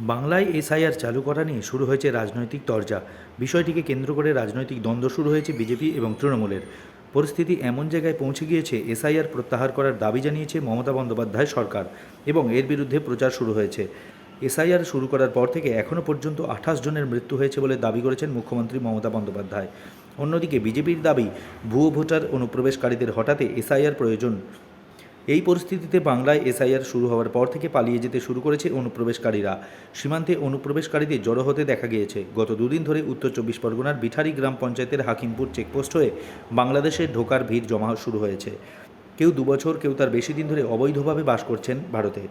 বাংলায় এসআইআর চালু করা নিয়ে শুরু হয়েছে রাজনৈতিক তরজা। বিষয়টিকে কেন্দ্র করে রাজনৈতিক দ্বন্দ্ব শুরু হয়েছে বিজেপি এবং তৃণমূলের। পরিস্থিতি এমন জায়গায় পৌঁছে গিয়েছে, এসআইআর প্রত্যাহার করার দাবি জানিয়েছে মমতা বন্দ্যোপাধ্যায় সরকার এবং এর বিরুদ্ধে প্রচার শুরু হয়েছে। এসআইআর শুরু করার পর থেকে এখনও পর্যন্ত আঠাশ জনের মৃত্যু হয়েছে বলে দাবি করেছেন মুখ্যমন্ত্রী মমতা বন্দ্যোপাধ্যায়। অন্যদিকে বিজেপির দাবি, ভুয়ো ভোটার অনুপ্রবেশকারীদের হঠাতে এসআইআর প্রয়োজন। এই পরিস্থিতিতে বাংলায় এসআইআর শুরু হওয়ার পর থেকে পালিয়ে যেতে শুরু করেছে অনুপ্রবেশকারীরা। সীমান্তে অনুপ্রবেশকারীদের জড়ো হতে দেখা গিয়েছে। গত দুদিন ধরে উত্তর চব্বিশ পরগনার বিঠারি গ্রাম পঞ্চায়েতের হাকিমপুর চেকপোস্ট হয়ে বাংলাদেশে ঢোকার ভিড় জমা শুরু হয়েছে। কেউ দুবছর কেউ তার বেশি দিন ধরে অবৈধভাবে বাস করছেন ভারতে।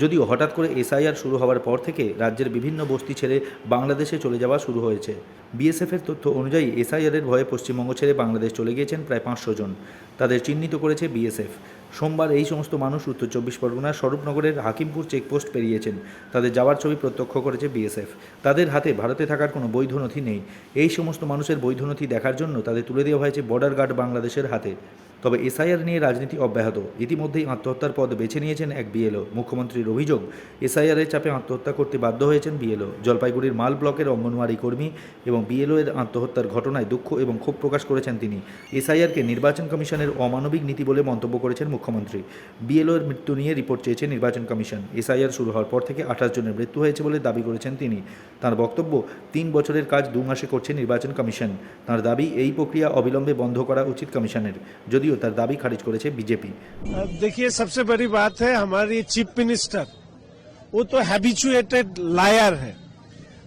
যদিও হঠাৎ করে এসআইআর শুরু হওয়ার পর থেকে রাজ্যের বিভিন্ন বস্তি ছেড়ে বাংলাদেশে চলে যাওয়া শুরু হয়েছে। বিএসএফের তথ্য অনুযায়ী এসআইআরের ভয়ে পশ্চিমবঙ্গ ছেড়ে বাংলাদেশ চলে গিয়েছেন প্রায় পাঁচশো জন। তাদের চিহ্নিত করেছে বিএসএফ। সোমবার এই সমস্ত মানুষ উত্তর চব্বিশ পরগনার স্বরূপনগরের হাকিমপুর চেকপোস্ট পেরিয়েছেন। তাদের যাওয়ার ছবি প্রত্যক্ষ করেছে বিএসএফ। তাদের হাতে ভারতে থাকার কোনো বৈধ নথি নেই। এই সমস্ত মানুষের বৈধ নথি দেখার জন্য তাদের তুলে দেওয়া হয়েছে বর্ডার গার্ড বাংলাদেশের হাতে। তবে এসআইআর নিয়ে রাজনীতি অব্যাহত। ইতিমধ্যেই আত্মহত্যার পদ বেছে নিয়েছেন এক বিএলও। মুখ্যমন্ত্রীর অভিযোগ এসআইআরের চাপে আত্মহত্যা করতে বাধ্য হয়েছেন বিএলও। জলপাইগুড়ির মাল ব্লকের অঙ্গনওয়াড়ি কর্মী এবং বিএলও এর আত্মহত্যার ঘটনায় দুঃখ এবং ক্ষোভ প্রকাশ করেছেন তিনি। এসআইআরকে নির্বাচন কমিশনের অমানবিক নীতি বলে মন্তব্য করেছেন মুখ্যমন্ত্রী। বিএলও এর মৃত্যু নিয়ে রিপোর্ট চেয়েছে নির্বাচন কমিশন। এসআইআর শুরু হওয়ার পর থেকে আঠাশ জনের মৃত্যু হয়েছে বলে দাবি করেছেন তিনি। তার বক্তব্য, তিন বছরের কাজ দু মাসে করছে নির্বাচন কমিশন। তার দাবি, এই প্রক্রিয়া অবিলম্বে বন্ধ করা উচিত কমিশনের। যদিও তার দাবি খারিজ করেছে বিজেপি अब देखिए सबसे बड़ी बात है हमारी चीफ मिनिस्टर वो तो हैबिचुएटेड लायर है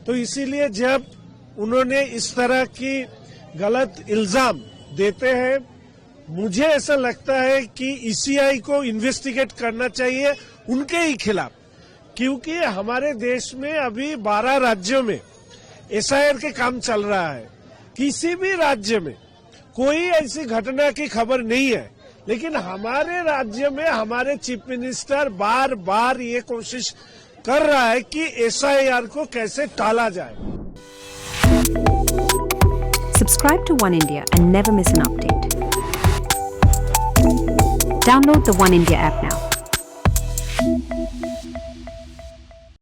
तो इसीलिए जब उन्होंने इस तरह की गलत इल्जाम देते हैं मुझे ऐसा लगता है कि ईसीआई को इन्वेस्टिगेट करना चाहिए उनके ही खिलाफ क्योंकि हमारे देश में अभी 12 राज्यों में एसआईआर के काम चल रहा है किसी भी राज्य में कोई ऐसी घटना की खबर नहीं है। लेकिन हमारे राज्य में हमारे चीफ मिनिस्टर बार बार ये कोशिश कर रहा है कि एस को कैसे टाला जाए। Subscribe to One India and never miss an update download the One India app now